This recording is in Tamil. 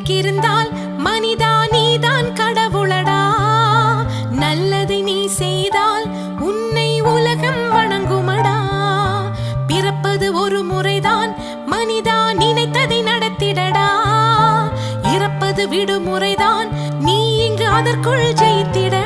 உனக்கிருந்தால் மனிதா நீதான் கடவுளடா. நல்லதை நீ செய்தால் உன்னை உலகம் வணங்குமடா. பிறப்பது ஒரு முறைதான் மனிதா நினைத்ததை நடத்திடடா. இறப்பது விடுமுறைதான் நீ இங்கு அதற்குள் ஜெயித்திட